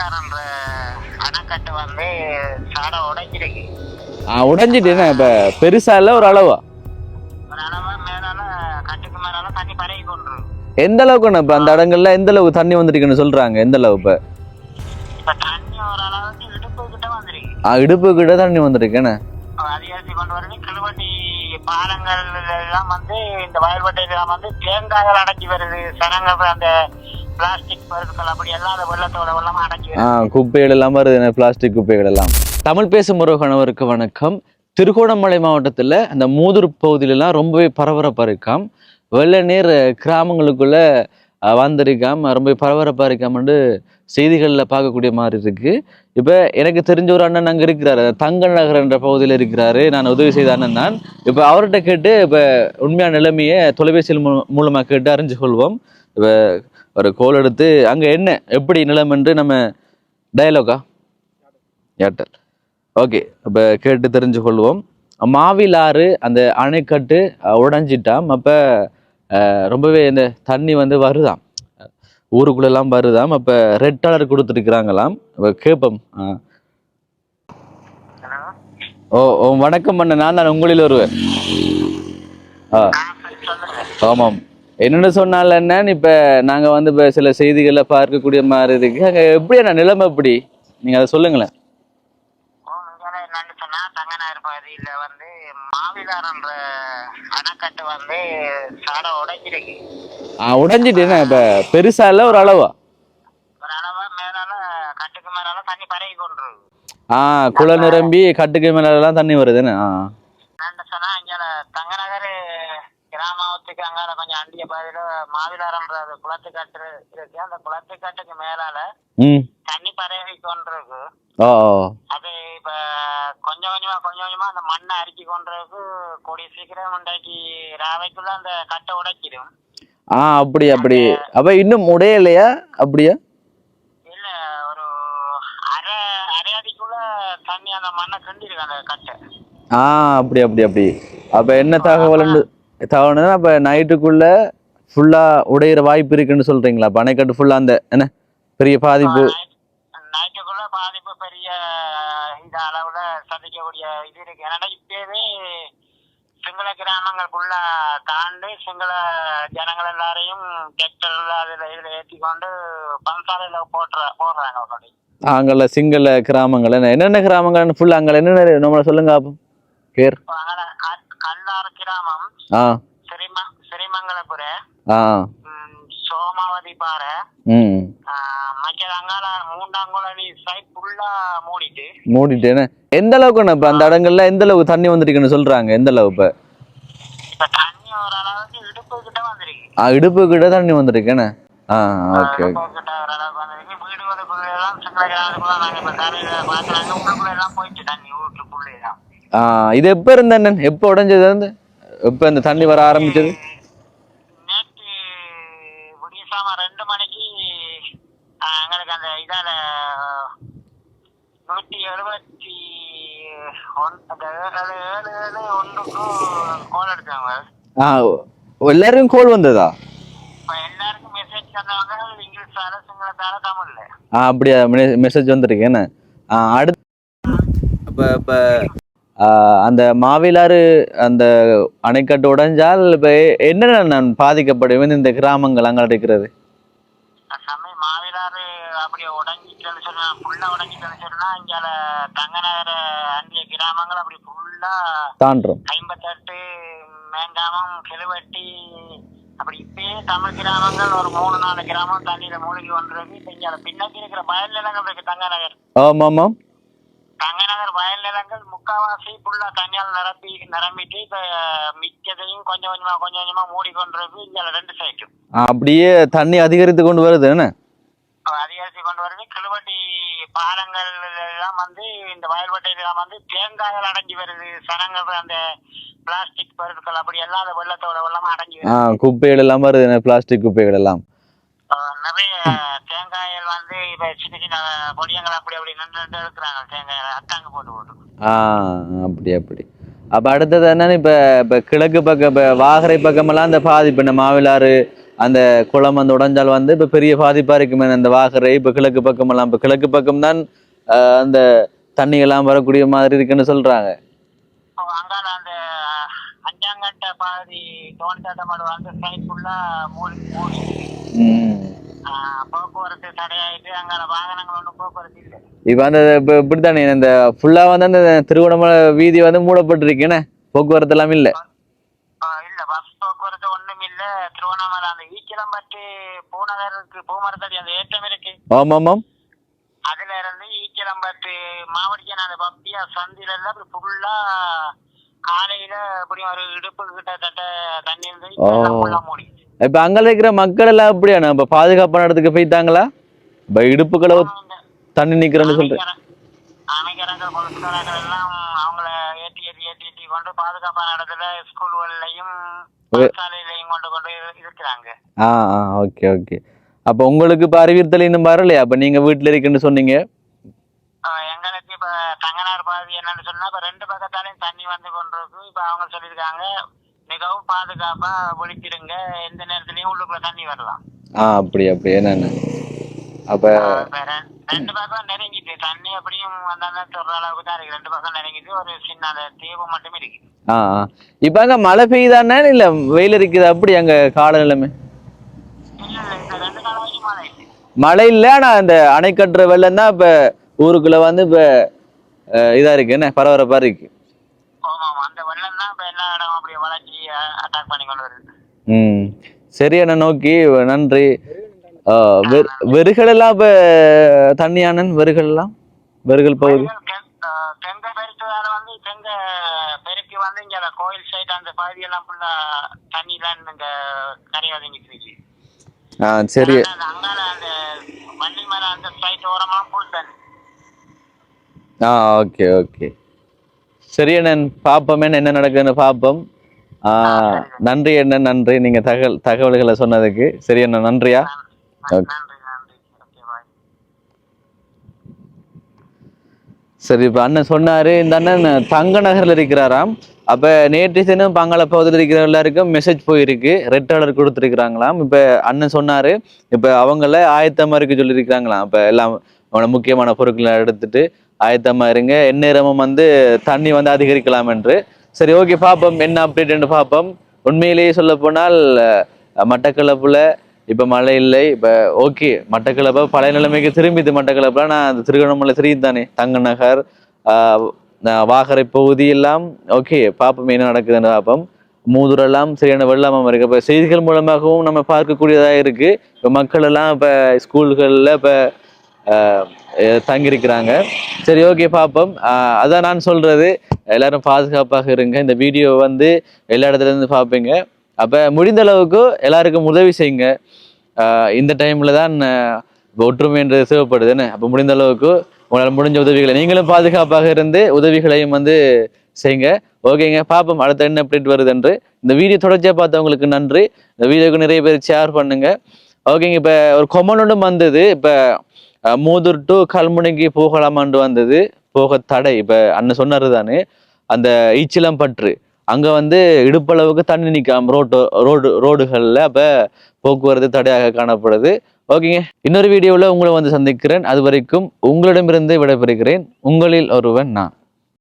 மாவிலார்ன்ற அணைக்கட்டு வந்து சாட உடைஞ்சிருக்கு. உடைஞ்சிட்டு இப்போ பெருசா இல்லை ஒரு அளவா? ஒரு அளவா மேலால கட்டுக்கு மேலால தண்ணி பரவி கொண்டு எந்த அளவுக்கு இப்போ அந்த இடங்கள்ல எந்த அளவுக்கு தண்ணி வந்திருக்குன்னு சொல்றாங்க எந்த அளவு இப்போ? இப்ப தண்ணி ஒரு அளவுக்கு இடுப்பு கிட்ட வந்திருக்கு. இடுப்பு கிட்ட தண்ணி வந்திருக்குன்னு. அதிகரித்து கொண்டு வருது கிழுவட்டி பாலங்கள் எல்லாம் வந்து இந்த வயல்வட்டையெல்லாம் வந்து தேங்காய்கள் அடைச்சி வருது. சனங்கள் அந்த பிளாஸ்டிக் பொருட்கள் அப்படி எல்லாம் அந்த வெள்ளத்தோட வெள்ளமா அடைச்சி ஆ குப்பைகள் எல்லாம் வருது. பிளாஸ்டிக் குப்பைகள் எல்லாம். தமிழ் பேசும் ஒரு கணவருக்கு வணக்கம். திருகோணமலை மாவட்டத்தில் அந்த மூதூர் பகுதியிலலாம் ரொம்பவே பரபரப்பாக இருக்காம். வெள்ள நீர் கிராமங்களுக்குள்ள வந்திருக்காம். ரொம்பவே பரபரப்பாக இருக்காமண்டு செய்திகளில் பார்க்கக்கூடிய மாதிரி இருக்குது இப்போ எனக்கு தெரிஞ்ச ஒரு அண்ணன் அங்கே இருக்கிறாரு. தங்க நகர் என்ற பகுதியில் இருக்கிறாரு. நான் உதவி செய்த அண்ணன் தான். இப்போ அவர்கிட்ட கேட்டு இப்போ உண்மையான நிலைமையை தொலைபேசியில் மூ மூலமாக கேட்டு அறிஞ்சு கொள்வோம். இப்போ ஒரு கோல் எடுத்து அங்கே என்ன எப்படி நிலம் என்று நம்ம டயலாகா ஏர்டெல் ஓகே இப்போ கேட்டு தெரிஞ்சு கொள்வோம். மாவிலாறு அந்த அணைக்கட்டு அஹ், அப்போ ரொம்பவே இந்த தண்ணி வந்து வருதாம். ஊருக்குள்ளெல்லாம் வருதாம். அப்போ ரெட் கலர் கொடுத்துருக்குறாங்களாம். அப்போ கேட்போம் ஓ ஓ வணக்கம் அண்ணன் நான் தான் உங்களில் ஒருவர். ஆ. ஆமாம். என்னென்னு சொன்னால் என்னன்னு இப்போ நாங்கள் வந்து இப்போ சில செய்திகளை பார்க்கக்கூடிய மாதிரி இருக்கு. அங்கே எப்படி அண்ணா? நிலைமை எப்படி? நீங்கள் அதை சொல்லுங்களேன். பகுதியில வந்து மாவிலார்ன்ற அணைக்கட்டு வந்து சாட உடைஞ்சிருக்கு. ஆ உடைஞ்சிட்டு என்ன இப்போ பெருசா இல்லை ஒரு அளவா? ஒரு அளவா மேலால கட்டுக்கு மேலால தண்ணி பரவி கொண்டு ஆ குள நிரம்பி கட்டுக்கு மேலெல்லாம் தண்ணி வருதுன்னு ஆ. சொன்னா தங்கநகர் கிராமத்துக்கு அங்கால கொஞ்சம் அண்டிய பகுதியில மாவிலாரன்ற அது குளத்துக்கட்டு இருக்கு. அந்த குளத்துக்கட்டுக்கு மேலால தண்ணி பரவி கொண்டிருக்கு. அது இப்ப கொஞ்சம் கொஞ்சமா கொஞ்சம் கொஞ்சமா அந்த மண்ணை அரிக்கி கொண்டிருக்கு கூடிய சீக்கிரம் உண்டாக்கி ராவைக்குள்ள அந்த கட்டை உடைக்கிடும். ஆ அப்படி அப்படி. அப்ப இன்னும் உடையலையா அப்படியா? இல்ல ஒரு அரை அரை அடிக்குள்ள தண்ணி அந்த மண்ணை கிண்டிருக்கு அந்த கட்டை. ஆ அப்படி அப்படி அப்படி. அப்ப என்ன தகவல் தகவல்னா அப்ப நைட்டுக்குள்ள ஃபுல்லா உடையிற வாய்ப்பு இருக்குன்னு சொல்றீங்களா? அப்ப அணைக்கட்டு ஃபுல்லா அந்த என்ன? பெரிய பாதிப்பு. பாதிப்பு பெரிய இந்த அளவுல சந்திக்கக்கூடிய இது இருக்கு. ஏன்னா இப்பவே சிங்கள கிராமங்களுக்குள்ள தாண்டி சிங்கள ஜனங்கள் எல்லாரையும் டிராக்டர்ல அதுல இதுல ஏத்தி கொண்டு பம்சாலையில போட்டுற போடுறாங்க அவங்களுடைய அங்கல சிங்கள கிராமங்கள் என்ன என்னென்ன கிராமங்கள் ஃபுல்லா அங்க என்னென்ன நம்மள சொல்லுங்க பேர். இப்ப அங்கன க- கல்லாறு கிராமம். ஆ சிறிம சிறிமங்கலபுர ஆ ம், சோமாவதி பாறை. ம். மற்ற அங்கால மூண்டாங்குளவி சைட் ஃபுல்லா மூடிட்டு. மூடிட்டேன்னு எந்த அளவுக்கு இப்ப அந்த இடங்கள்ல எந்த அளவுக்கு தண்ணி வந்திருக்குன்னு சொல்றாங்க? எந்த அளவு இப்ப? இப்ப தண்ணி ஓரளவுக்கு இடுப்பு கிட்ட வந்திருக்கு. ஆ இடுப்பு கிட்ட தண்ணி வந்திருக்கேன்னு ஆ ஓகே ஓகே. இது எப்ப இருந்த அண்ணன்? எப்போ உடைஞ்சது எப்போ இந்த தண்ணி வர ஆரம்பிச்சது நேற்று விடியசாம ரெண்டு மணிக்கு ஆ, எங்களுக்கு அந்த இதால நூற்றி எழுபத்தி ஒன் அந்த ஏழு ஏழு ஏழு ஒன்றுக்கும் கோல் எடுத்தாங்க. ஆ எல்லாருக்கும் கோல் வந்ததா? இப்ப எல்லாருக்கும் மெசேஜ் சிங்களத்தால தமிழ்ல. ஆ அப்படியா மெசேஜ் வந்திருக்கு என்ன? அடுத்து அப்போ இப்போ அந்த மாவிலாறு அந்த அணைக்கட்டு உடைஞ்சால் இப்போ என்னென்ன நான் பாதிக்கப்படும் இந்த கிராமங்கள் அங்கே இருக்கிறது? சமய மாவிலாறு அப்படியே உடஞ்சிட்டேன்னு சொன்னா ஃபுல்லா உடஞ்சிட்டேன்னு சொன்னா இங்கால தங்கநகர அண்டிய கிராமங்கள் அப்படி ஃபுல்லா தாண்டுறோம் ஐம்பத்தெட்டு மேங்காமம் கிழுவட்டி அப்படி இப்பயே தமிழ் கிராமங்கள் ஒரு மூணு நாலு கிராமம் தண்ணியில மூழ்கி வந்துருக்கு இப்ப இங்க பின்னாடி இருக்கிற வயல் நிலங்கள் இருக்கு தங்கநகர். ஆமாம் தங்கநகர் வயல் நிலங்கள் முக்காவாசி ஃபுல்லா தண்ணியால் நிரப்பி நிரம்பிட்டு இப்ப மிச்சதையும் கொஞ்சம் கொஞ்சமா கொஞ்சம் கொஞ்சமா மூடி கொண்டிருக்கு இங்க ரெண்டு சைடும் அப்படியே தண்ணி அதிகரித்து கொண்டு வருது என்ன அதிகரித்து கொண்டு வருது கிழுவட்டி பாலங்கள் எல்லாம் வந்து இந்த வயல்வட்டையெல்லாம் வந்து தேங்காய்கள் அடைஞ்சு வருது. சனங்கள் அந்த பிளாஸ்டிக் பொருட்கள் அப்படி எல்லாம் அந்த வெள்ளத்தோட வெள்ளமா வருது. குப்பைகள் எல்லாம் வருது. பிளாஸ்டிக் குப்பைகள் எல்லாம்? நிறைய தேங்காய்கள் வந்து இப்ப சின்ன சின்ன பொடியங்கள் அப்படி அப்படி நின்று நின்று இருக்கிறாங்க. தேங்காய் அத்தாங்க போட்டு போட்டு. அப்படி அப்படி. அப்ப அடுத்தது என்னன்னு இப்ப இப்ப கிழக்கு பக்கம் இப்ப வாகரை பக்கமெல்லாம் அந்த பாதிப்பு இந்த மாவிலாறு அந்த குளம் அந்த உடைஞ்சால் வந்து இப்ப பெரிய பாதிப்பா இருக்குமே அந்த வாகரை இப்ப கிழக்கு பக்கமெல்லாம். இப்ப கிழக்கு பக்கம் தான் அந்த தண்ணி எல்லாம் வரக்கூடிய மாதிரி இருக்குன்னு அஞ்சாங்கட்ட பாதி தோண்டமாடு அந்த சைட் ஃபுல்லா மூடி. ஆஹ் போக்குவரத்து தடையாயிட்டு அங்கால வாகனங்கள் ஒன்றும் போக்குவரத்து இல்லை. இப்ப அந்த இப்ப இப்படித்தானே இந்த ஃபுல்லா வந்து அந்த திருவண்ணாமலை வீதி வந்து மூடப்பட்டிருக்கு என்ன போக்குவரத்து எல்லாம் இல்ல. இல்ல பஸ் போக்குவரத்து ஒண்ணும் இல்ல. திருவண்ணாமலை அந்த ஈக்கிலம்பட்டு பூநகருக்கு பூமரத்தடி அந்த ஏற்றம் இருக்கு. ஆமாம் ஆமாம் அதுல இருந்து ஈக்கிலம்பட்டு மாவடிக்கான அந்த பப்பியா சந்தில இப்படி ஃபுல்லா காலையில இப்படி ஒரு இடுப்பு கிட்டத்தட்ட தண்ணி இருந்து மூடி இப்ப அங்க இருக்கிற மக்கள் எல்லாம் அப்படியாண்ணா? இப்ப பாதுகாப்பான இடத்துக்கு போயிட்டாங்களா? இப்ப இடுப்புகளை தண்ணி நிக்கிறேன்னு சொல்றேன். பொலிஸ்காரர்கள் எல்லாம் அவங்கள ஏற்றி ஏற்றி ஏற்றி ஏற்றி கொண்டு பாதுகாப்பான இடத்துல ஸ்கூல்கள்லையும் பாடசாலையிலையும் கொண்டு கொண்டு இரு- இருக்கிறாங்க. ஆ ஆ ஓகே ஓகே. அப்ப உங்களுக்கு இப்ப அறிவித்தல் இன்னும் வரலையா? அப்ப நீங்க வீட்டுல இருக்குன்னு சொன்னீங்க. எங்களுக்கு இப்ப தங்கனார் பாதி என்னன்னு சொன்னா இப்ப ரெண்டு பக்கத்தாலையும் தண்ணி வந்து கொண்டிருக்கு. இப்ப அவங்க சொல்லியிருக்காங்க மிகவும் பாதுகாப்பா ஒழிச்சிடுங்க. எந்த நேரத்துலயும் உள்ளுக்குள்ள தண்ணி வரலாம். ஆ அப்படி அப்படி என்னென்ன அப்ப ரெண்டு பக்கம் நெருங்கிட்டு தண்ணி அப்படியும் வந்தாங்க சொல்ற அளவுக்கு தான் இருக்கு. ரெண்டு பக்கம் நெருங்கிட்டு ஒரு சின்ன தீவு மட்டும் இருக்கு. ஆ இப்ப அங்க மழை பெய்யுதானே இல்ல வெயில் இருக்குது அப்படி அங்க காலநிலைமை மழை இல்லை. ஆனா அந்த அணை கட்டுற வெள்ளம் தான் இப்ப ஊருக்குள்ள வந்து இப்ப இதா இருக்கு. என்ன பரபரப்பா இருக்கு. ம். சரி அண்ணா நோக்கி நன்றி. வெறுகள் எல்லாம் இப்ப தண்ணியானன் வெறுகள் எல்லாம் வெறுகள் பகுதி தெங்க பெருத்ததால வந்து தெங்க பெருக்கி வந்து இங்க அந்த கோயில் சைடு அந்த பகுதி எல்லாம் ஃபுல்லா தண்ணி எல்லாம் இங்க கரை ஒதுங்கிட்டு இருக்கு. ஆ சரி. ஆனா அந்த அங்கால அந்த வண்டி மேல அந்த சைட் ஓரமா ஃபுல் தண்ணி ஆ ஓகே ஓகே. சரி அண்ணன். என்ன நடக்குதுன்னு பார்ப்போம் ஆ, நன்றி அண்ணன். நன்றி. நீங்க தகவல் தகவல்களை சொன்னதுக்கு. சரி அண்ணன். நன்றியா? ஓகே சரி இப்போ அண்ணன் சொன்னாரு இந்த அண்ணன் தங்க நகர்ல இருக்கிறாராம். அப்ப நேற்று தினம் பங்கள பகுதியில் இருக்கிற எல்லாருக்கும் மெசேஜ் போயிருக்கு. ரெட் அலர்ட் கொடுத்துருக்குறாங்களாம். இப்ப அண்ணன் சொன்னாரு இப்ப அவங்கள ஆயத்தமா இருக்க சொல்லியிருக்கிறாங்களாம். இப்ப எல்லாம் முக்கியமான பொருட்களை எடுத்துட்டு ஆயத்தமா இருங்க எந்நேரமும் வந்து தண்ணி வந்து அதிகரிக்கலாம் என்று. சரி ஓகே பார்ப்போம். என்ன அப்டேட் பார்ப்போம். உண்மையிலேயே சொல்ல போனால் மட்டக்களப்புல இப்போ மழை இல்லை இப்போ ஓகே மட்டக்களப்பா பழைய நிலைமைக்கு திரும்பிது மட்டக்களப்பெலாம் நான் அந்த திருகோணமலை தெரியும் தானே. தங்க நகர் வாகரை பகுதி எல்லாம் ஓகே பார்ப்போம் என்ன நடக்குதுன்னு பார்ப்போம் மூதுரெல்லாம் சரியான வெள்ளமாக இருக்கு இப்போ செய்திகள் மூலமாகவும் நம்ம பார்க்கக்கூடியதாக இருக்குது இப்போ மக்கள் எல்லாம் இப்போ ஸ்கூல்களில் இப்போ தங்கியிருக்கிறாங்க. சரி ஓகே பார்ப்போம் அதான் நான் சொல்கிறது எல்லாரும் பாதுகாப்பாக இருங்க. இந்த வீடியோ வந்து எல்லா இடத்துல இருந்து பார்ப்பீங்க அப்போ முடிந்த அளவுக்கு எல்லாருக்கும் உதவி செய்யுங்க. இந்த டைமில் தான் ஒற்றுமை என்று ஒற்றுமைன்றது அப்போ முடிந்த அளவுக்கு உங்களால் முடிஞ்ச உதவிகளை நீங்களும் பாதுகாப்பாக இருந்து உதவிகளையும் வந்து செய்யுங்க. ஓகேங்க பார்ப்போம் அடுத்த என்ன அப்டேட் வருதுன்று. இந்த வீடியோ தொடர்ச்சியாக பார்த்தவங்களுக்கு நன்றி. இந்த வீடியோக்கு நிறைய பேர் ஷேர் பண்ணுங்க. ஓகேங்க இப்போ ஒரு கொமனோடும் வந்தது. இப்போ மூதூர் டு கல்முனைக்கு போகலாமான்னு வந்தது. போக தடை. இப்போ அண்ணன் சொன்னார் தானே அந்த ஈச்சிலம் பற்று அங்கே வந்து இடுப்பளவுக்கு தண்ணி நிற்காம ரோட்டு ரோடு ரோடுகளில் அப்போ போக்குவரத்து தடையாக காணப்படுது. ஓகேங்க. இன்னொரு வீடியோவில் உங்களை வந்து சந்திக்கிறேன். அது வரைக்கும் உங்களிடமிருந்து விடைபெறுகிறேன். உங்களில் ஒருவன் நான்.